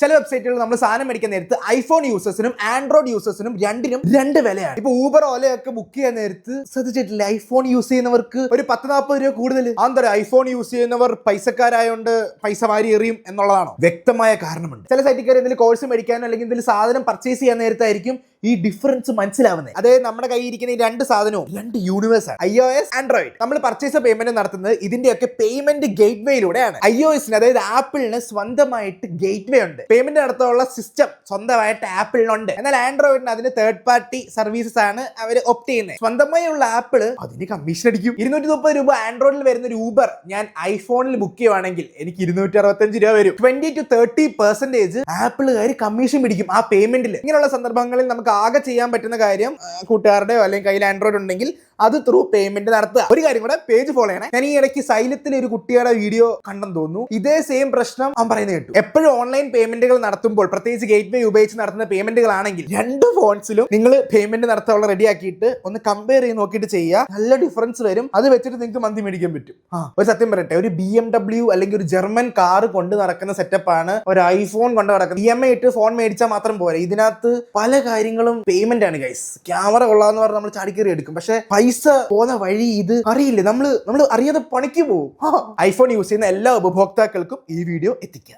ചില വെബ്സൈറ്റുകളിൽ നമ്മൾ സാധനം മേടിക്കാൻ നേരത്ത് ഐഫോൺ യൂസേഴ്സിനും ആൻഡ്രോയിഡ് യൂസേഴ്സിനും രണ്ടിനും രണ്ട് വിലയാണ്. ഇപ്പൊ ഊബർ ഓലയൊക്കെ ബുക്ക് ചെയ്യാൻ നേരത്ത് ശ്രദ്ധിച്ചിട്ടില്ല? ഐഫോൺ യൂസ് ചെയ്യുന്നവർക്ക് ഒരു പത്ത് നാൽപ്പത് രൂപ കൂടുതൽ. അതെന്താ ഐഫോൺ യൂസ് ചെയ്യുന്നവർ പൈസക്കാരായോണ്ട് പൈസ വാരി എറിയും എന്നുള്ളതാണോ വ്യക്തമായ കാരണമുണ്ട്. ചില സൈറ്റിൽ കയറി എന്തെങ്കിലും കോഴ്സ് മേടിക്കാനോ അല്ലെങ്കിൽ എന്തെങ്കിലും സാധനം പർച്ചേസ് ചെയ്യാൻ നേരത്തായിരിക്കും ഈ ഡിഫറൻസ് മനസ്സിലാവുന്നത് അതായത് നമ്മുടെ കയ്യിൽ ഇരിക്കുന്ന ഈ രണ്ട് സാധനവും രണ്ട് universe I O S android നമ്മൾ പർച്ചേസ് പേയ്മെന്റ് നടത്തുന്നത് ഇതിന്റെയൊക്കെ പേയ്മെന്റ് ഗേറ്റ് വേയിലൂടെയാണ് ഐ ഒ എസിന് അതായത് ആപ്പിളിന് സ്വന്തമായിട്ട് ഗേറ്റ് വേ ഉണ്ട്. പേയ്മെന്റ് നടത്താനുള്ള സിസ്റ്റം സ്വന്തമായിട്ട് ആപ്പിളിനുണ്ട് എന്നാൽ ആൻഡ്രോയിഡിന് അതിന് തേർഡ് പാർട്ടി സർവീസസ് ആണ് അവർ ഒപ്റ്റ് ചെയ്യുന്നത് സ്വന്തമായി ഉള്ള ആപ്പിൾ അതിന് കമ്മീഷൻ അടിക്കും. ഇരുന്നൂറ്റി മുപ്പത് രൂപ ആൻഡ്രോയിഡിൽ വരുന്ന ഒരു ഊബർ ഞാൻ ഐഫോണിൽ ബുക്ക് ചെയ്യുവാണെങ്കിൽ എനിക്ക് ഇരുന്നൂറ്റി അറുപത്തഞ്ച് രൂപ വരും. ട്വന്റി ടു തേർട്ടി പെർസെന്റേജ് ആപ്പിളുകാർ കമ്മീഷൻ പിടിക്കും ആ പേയ്മെന്റിൽ ഇങ്ങനെയുള്ള സന്ദർഭങ്ങളിൽ നമുക്ക് ആകെ ചെയ്യാൻ പറ്റുന്ന കാര്യം കൂട്ടുകാരുടെയോ അല്ലെങ്കിൽ കയ്യിൽ ആൻഡ്രോയിഡ് ഉണ്ടെങ്കിൽ അത് ത്രൂ പേയ്മെന്റ് നടത്തുക. ഒരു കാര്യം കൂടെ പേജ് ഫോളോ ചെയ്യണേ. ഞാൻ ഈ ഇടയ്ക്ക് സൈലത്തിൽ ഒരു കുട്ടിയുടെ വീഡിയോ കണ്ടെന്ന് തോന്നുന്നു. ഇതേ സെയിം പ്രശ്നം അവൻ പറയുന്നത് കേട്ടു. എപ്പോഴും ഓൺലൈൻ പേയ്മെന്റുകൾ നടത്തുമ്പോൾ പ്രത്യേകിച്ച് ഗേറ്റ് വേ ഉപയോഗിച്ച് നടത്തുന്ന പേയ്മെന്റുകൾ ആണെങ്കിൽ രണ്ട് ഫോൺസിലും നിങ്ങൾ പേയ്മെന്റ് നടത്താനുള്ള റെഡി ആക്കിയിട്ട് ഒന്ന് കമ്പയർ ചെയ്ത് നോക്കിയിട്ട് ചെയ്യുക. നല്ല ഡിഫറൻസ് വരും. അത് വെച്ചിട്ട് നിങ്ങൾക്ക് മന്തി മേടിക്കാൻ പറ്റും. ആ ഒരു സത്യം പറയട്ടെ. ഒരു ബി എം ഡബ്ല്യു അല്ലെങ്കിൽ ഒരു ജർമ്മൻ കാർ കൊണ്ട് നടക്കുന്ന സെറ്റപ്പാണ് ഒരു ഐഫോൺ കൊണ്ട് നടക്കുന്നത് ഇ എം ഐ ഇട്ട് ഫോൺ മേടിച്ചാൽ മാത്രം പോരെ. ഇതിനകത്ത് പല കാര്യങ്ങളും പേയ്മെന്റ് ആണ് ഗൈസ് ക്യാമറ കൊള്ളാന്ന് പറഞ്ഞാൽ നമ്മൾ ചാടിക്കേറി എടുക്കും. പക്ഷെ പൈസ പോകുന്ന വഴി ഇത് അറിയില്ല. നമ്മൾ നമ്മൾ അറിയാതെ പണിക്ക് പോകും ഐഫോൺ യൂസ് ചെയ്യുന്ന എല്ലാ ഉപഭോക്താക്കൾക്കും ഈ വീഡിയോ എത്തിക്കുക